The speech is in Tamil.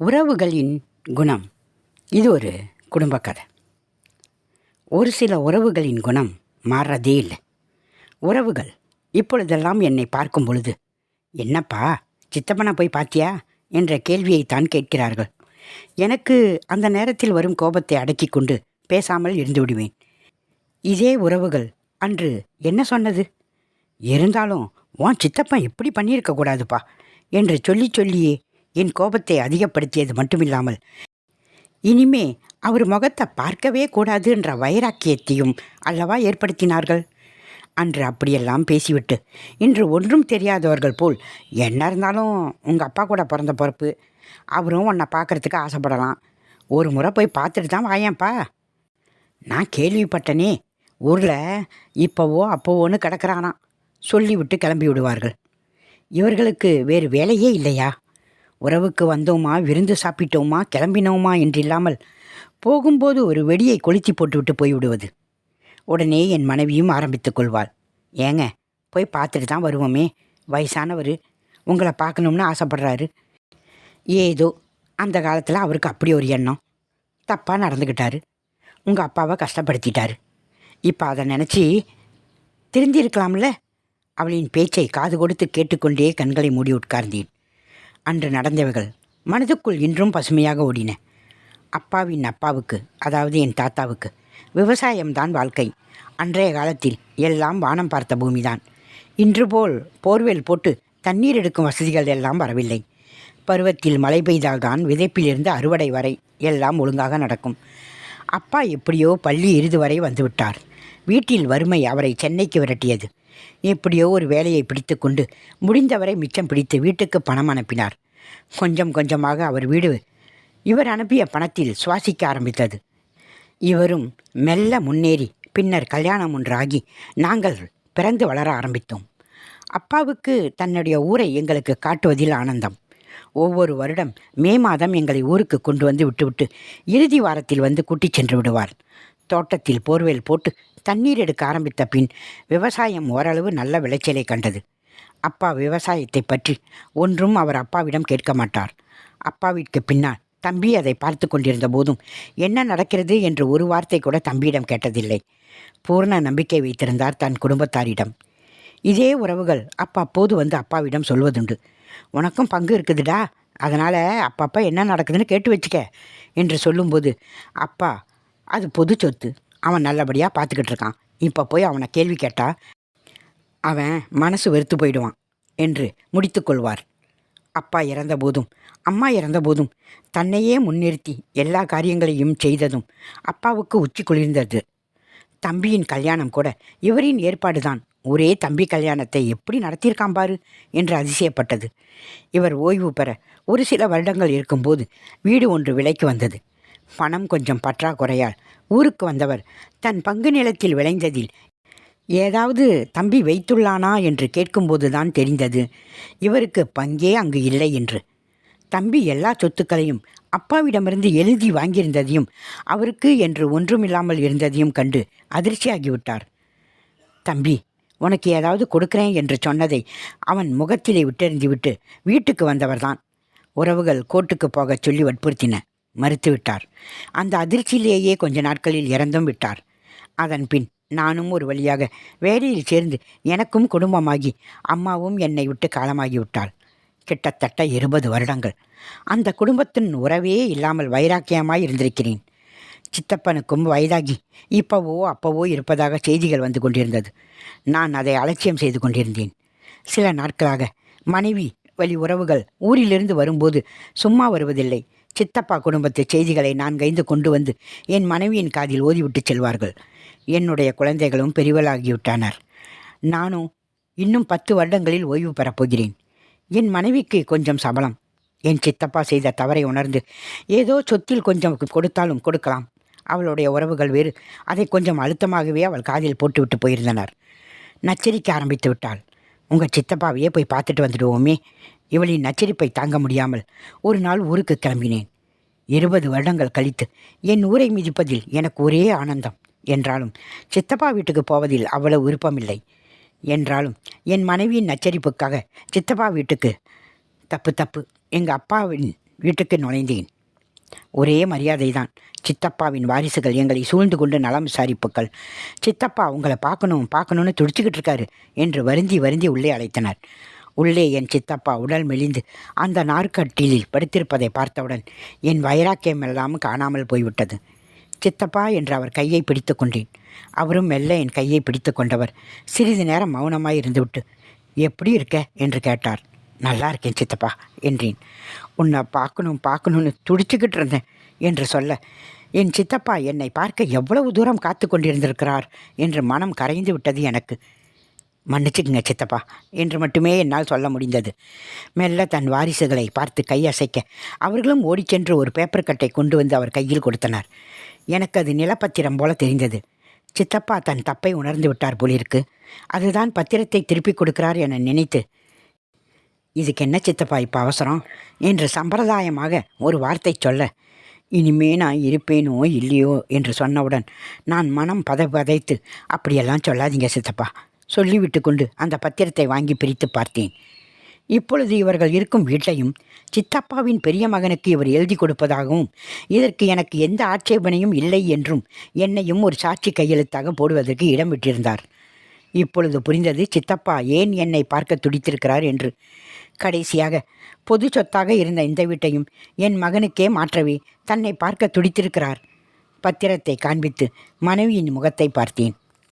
உறவுகளின் குணம். இது ஒரு குடும்ப கதை. ஒரு சில உறவுகளின் குணம் மாறுறதே இல்லை. உறவுகள் இப்பொழுதெல்லாம் என்னை பார்க்கும் பொழுது என்னப்பா சித்தப்பனை போய் பார்த்தியா என்ற கேள்வியைத்தான் கேட்கிறார்கள். எனக்கு அந்த நேரத்தில் வரும் கோபத்தை அடக்கி கொண்டு பேசாமல் இருந்து விடுவேன். இதே உறவுகள் அன்று என்ன சொன்னது? இருந்தாலும் உன் சித்தப்பன் இப்படி பண்ணியிருக்க கூடாதுப்பா என்று சொல்லி சொல்லியே என் கோபத்தை அதிகப்படுத்தியது மட்டுமில்லாமல் இனிமே அவர் முகத்தை பார்க்கவே கூடாது என்ற வைராக்கியத்தையும் அல்லவா ஏற்படுத்தினார்கள்? அன்று அப்படியெல்லாம் பேசிவிட்டு இன்று ஒன்றும் தெரியாதவர்கள் போல் என்ன இருந்தாலும் உங்கள் அப்பா கூட பிறந்த பிறப்பு. அவரும் உன்னை பார்க்கறதுக்கு ஆசைப்படலாம். ஒரு முறை போய் பார்த்துட்டு தான் வாயேன்ப்பா. நான் கேள்விப்பட்டனே ஊரில் இப்போவோ அப்போவோன்னு கிடக்கிறானாம். சொல்லிவிட்டு கிளம்பி விடுவார்கள். இவர்களுக்கு வேறு வேலையே இல்லையா? உறவுக்கு வந்தோமா விருந்து சாப்பிட்டோமா கிளம்பினோமா என்றில்லாமல் போகும்போது ஒரு வெடியை கொளுத்தி போட்டுவிட்டு போய்விடுவது. உடனே என் மனைவியும் ஆரம்பித்துக் கொள்வாள். ஏங்க போய் பார்த்துட்டு தான் வருவோமே. வயசானவர் உங்களை பார்க்கணும்னு ஆசைப்படுறாரு. ஏதோ அந்த காலத்தில் அவருக்கு அப்படி ஒரு எண்ணம். தப்பாக நடந்துக்கிட்டாரு உங்கள் அப்பாவை கஷ்டப்படுத்திட்டாரு. இப்போ அதை நினச்சி திருந்திருக்கலாம்ல? அவளின் பேச்சை காது கொடுத்து கேட்டுக்கொண்டே கண்களை மூடி உட்கார்ந்தேன். அன்று நடந்தவைகள் மனதுக்குள் இன்றும் பசுமையாக ஓடின. அப்பாவின் அப்பாவுக்கு அதாவது என் தாத்தாவுக்கு விவசாயம்தான் வாழ்க்கை. அன்றைய காலத்தில் எல்லாம் வானம் பார்த்த பூமிதான். இன்று போல் போர்வெல் போட்டு தண்ணீர் எடுக்கும் வசதிகள் எல்லாம் வரவில்லை. பருவத்தில் மழை பெய்தால்தான் விதைப்பிலிருந்து அறுவடை வரை எல்லாம் ஒழுங்காக நடக்கும். அப்பா எப்படியோ பள்ளி இறுதி வரை வந்துவிட்டார். வீட்டில் வறுமை அவரை சென்னைக்கு விரட்டியது. எப்படியோ ஒரு வேலையை பிடித்துக்கொண்டு முடிந்தவரை மிச்சம் பிடித்து வீட்டுக்கு பணம் அனுப்பினார். கொஞ்சம் கொஞ்சமாக அவர் வீடு இவர் அனுப்பிய பணத்தில் சுவாசிக்க ஆரம்பித்தது. இவரும் மெல்ல முன்னேறி பின்னர் கல்யாணம் ஒன்றாகி நாங்கள் பிறந்து வளர ஆரம்பித்தோம். அப்பாவுக்கு தன்னுடைய ஊரை எங்களுக்கு காட்டுவதில் ஆனந்தம். ஒவ்வொரு வருடம் மே மாதம் எங்களை ஊருக்கு கொண்டு வந்து விட்டுவிட்டு இறுதி வாரத்தில் வந்து கூட்டிச் சென்று விடுவார். தோட்டத்தில் போர்வேல் போட்டு தண்ணீர் எடுக்க ஆரம்பித்த பின் விவசாயம் ஓரளவு நல்ல விளைச்சலை கண்டது. அப்பா விவசாயத்தை பற்றி ஒன்றும் அவர் அப்பாவிடம் கேட்க மாட்டார். அப்பாவிற்கு பின்னால் தம்பி அதை பார்த்து கொண்டிருந்த போதும் என்ன நடக்கிறது என்று ஒரு வார்த்தை கூட தம்பியிடம் கேட்டதில்லை. பூர்ண நம்பிக்கை வைத்திருந்தார் தன் குடும்பத்தாரிடம். இதே உறவுகள் அப்பா அப்போது வந்து அப்பாவிடம் சொல்வதுண்டு. உனக்கும் பங்கு இருக்குதுடா அதனால் அப்பப்போ என்ன நடக்குதுன்னு கேட்டு வச்சுக்க என்று சொல்லும்போது அப்பா அது பொது சொத்து. அவன் நல்லபடியாக பார்த்துக்கிட்டு இருக்கான். இப்போ போய் அவனை கேள்வி கேட்டா அவன் மனசு வெறுத்து போயிடுவான் என்று முடித்துக்கொள்வார் அப்பா இறந்தபோதும் அம்மா இறந்தபோதும் தன்னையே முன்னிறுத்தி எல்லா காரியங்களையும் செய்ததும் அப்பாவுக்கு உச்சி குளிர்ந்தது. தம்பியின் கல்யாணம் கூட இவரின் ஏற்பாடுதான். ஒரே தம்பி கல்யாணத்தை எப்படி நடத்தியிருக்கான் பாரு என்று அதிசயப்பட்டது. இவர் ஓய்வு பெற ஒரு சில வருடங்கள் இருக்கும்போது வீடு ஒன்று விலைக்கு வந்தது. பணம் கொஞ்சம் பற்றாக்குறையால் ஊருக்கு வந்தவர் தன் பங்கு நிலத்தில் விளைந்ததில் ஏதாவது தம்பி வைத்துள்ளானா என்று கேட்கும்போதுதான் தெரிந்தது. இவருக்கு பங்கே அங்கு இல்லை என்று. தம்பி எல்லா சொத்துக்களையும் அப்பாவிடமிருந்து எழுதி வாங்கியிருந்ததையும் அவருக்கு என்று ஒன்றுமில்லாமல் இருந்ததையும் கண்டு அதிர்ச்சியாகிவிட்டார். தம்பி உனக்கு ஏதாவது கொடுக்கிறேன் என்று சொன்னதை அவன் முகத்திலே விட்டெறிந்துவிட்டு வீட்டுக்கு வந்தவர்தான். உறவுகள் கோர்ட்டுக்கு போகச் சொல்லி வற்புறுத்தின. மறுத்துவிட்டார். அந்த அதிர்ச்சியிலேயே கொஞ்ச நாட்களில் இறந்தும் விட்டார். அதன் பின் நானும் ஒரு வழியாக வேலையில் சேர்ந்து எனக்கும் குடும்பமாகி அம்மாவும் என்னை விட்டு காலமாகிவிட்டாள் கிட்டத்தட்ட இருபது வருடங்கள். அந்த குடும்பத்தின் உறவே இல்லாமல் வைராக்கியமாய் இருந்திருக்கிறேன். சித்தப்பனுக்கும் வயதாகி இப்போவோ அப்பவோ இருப்பதாக செய்திகள் வந்து கொண்டிருந்தது. நான் அதை அலட்சியம் செய்து கொண்டிருந்தேன். சில நாட்களாக மனைவி வழி உறவுகள் ஊரிலிருந்து வரும்போது சும்மா வருவதில்லை. சித்தப்பா குடும்பத்து செய்திகளை நான் கைந்து கொண்டு வந்து என் மனைவியின் காதில் ஓதிவிட்டு செல்வார்கள். என்னுடைய குழந்தைகளும் பெரியவளாகிவிட்டனர் நானும் இன்னும் பத்து வருடங்களில் ஓய்வு பெறப்போகிறேன் என் மனைவிக்கு கொஞ்சம் சபலம். என் சித்தப்பா செய்த தவறை உணர்ந்து ஏதோ சொத்தில் கொஞ்சம் கொடுத்தாலும் கொடுக்கலாம். அவளுடைய உறவுகள் வேறு. அதை கொஞ்சம் அழுத்தமாகவே அவள் காதில் போட்டுவிட்டு போயிருந்தனர். நச்சரிக்க ஆரம்பித்து விட்டாள் உங்கள் சித்தப்பாவையே போய் பார்த்துட்டு வந்துடுவோமே. இவளின் நச்சரிப்பை தாங்க முடியாமல் ஒரு நாள் ஊருக்கு கிளம்பினேன். இருபது வருடங்கள் கழித்து என் ஊரை மிதிப்பதில் எனக்கு ஒரே ஆனந்தம். என்றாலும் சித்தப்பா வீட்டுக்கு போவதில் அவ்வளவு விருப்பமில்லை. என்றாலும் என் மனைவியின் நச்சரிப்புக்காக சித்தப்பா வீட்டுக்கு தப்பு தப்பு. எங்கள் அப்பாவின் வீட்டுக்கு நுழைந்தேன். ஒரே மரியாதை தான் சித்தப்பாவின் வாரிசுகள் எங்களை சூழ்ந்து கொண்டு நலம் விசாரிப்புக்கள். சித்தப்பா உங்களை பார்க்கணும் பார்க்கணும்னு துடிச்சுக்கிட்டு இருக்காரு என்று வருந்தி வருந்தி உள்ளே அழைத்தனர். உள்ளே என் சித்தப்பா உடல் மெலிந்து அந்த நாற்கட்டிலில் படுத்திருப்பதை பார்த்தவுடன் என் வைராக்கியம் எல்லாம் காணாமல் போய்விட்டது. சித்தப்பா என்று அவர் கையை பிடித்து கொண்டேன். அவரும் மெல்ல என் கையை பிடித்து கொண்டவர். சிறிது நேரம் மௌனமாய் இருந்துவிட்டு எப்படி இருக்க? என்று கேட்டார். நல்லா இருக்கேன் சித்தப்பா என்றேன். உன்னை பார்க்கணும் பார்க்கணும்னு துடிச்சுக்கிட்டு இருந்தேன் என்று சொல்ல என் சித்தப்பா என்னை பார்க்க எவ்வளவு தூரம் காத்து கொண்டிருந்திருக்கிறார்? என்று மனம் கரைந்து விட்டது எனக்கு. மன்னிச்சுக்குங்க சித்தப்பா என்று மட்டுமே என்னால் சொல்ல முடிந்தது. மெல்ல தன் வாரிசுகளை பார்த்து கையசைக்க அவர்களும் ஓடிச் சென்று ஒரு பேப்பர் கட்டை கொண்டு வந்து அவர் கையில் கொடுத்தனர். எனக்கு அது நிலப்பத்திரம் போல தெரிந்தது. சித்தப்பா தன் தப்பை உணர்ந்து விட்டார் போலிருக்கு அதுதான் பத்திரத்தை திருப்பிக் கொடுக்கிறார் என நினைத்து இதுக்கு என்ன சித்தப்பா இப்போ அவசரம்? என்று சம்பிரதாயமாக ஒரு வார்த்தை சொல்ல இனிமே நான் இருப்பேனோ இல்லையோ? என்று சொன்னவுடன் நான் மனம் பதை பதைத்து அப்படியெல்லாம் சொல்லாதீங்க சித்தப்பா. சொல்லிவிட்டு கொண்டு அந்த பத்திரத்தை வாங்கி பிரித்து பார்த்தேன். இப்பொழுது இவர்கள் இருக்கும் வீட்டையும் சித்தப்பாவின் பெரிய மகனுக்கு இவர் எழுதி கொடுப்பதாகவும் இதற்கு எனக்கு எந்த ஆட்சேபனையும் இல்லை என்றும் என்னையும் ஒரு சாட்சி கையெழுத்தாக போடுவதற்கு இடம் விட்டிருந்தார். இப்பொழுது புரிந்தது சித்தப்பா ஏன் என்னை பார்க்க துடித்திருக்கிறார்? என்று. கடைசியாக பொது சொத்தாக இருந்த இந்த வீட்டையும் என் மகனுக்கே மாற்றவே தன்னை பார்க்க துடித்திருக்கிறார். பத்திரத்தை காண்பித்து மனைவியின் முகத்தை பார்த்தேன்.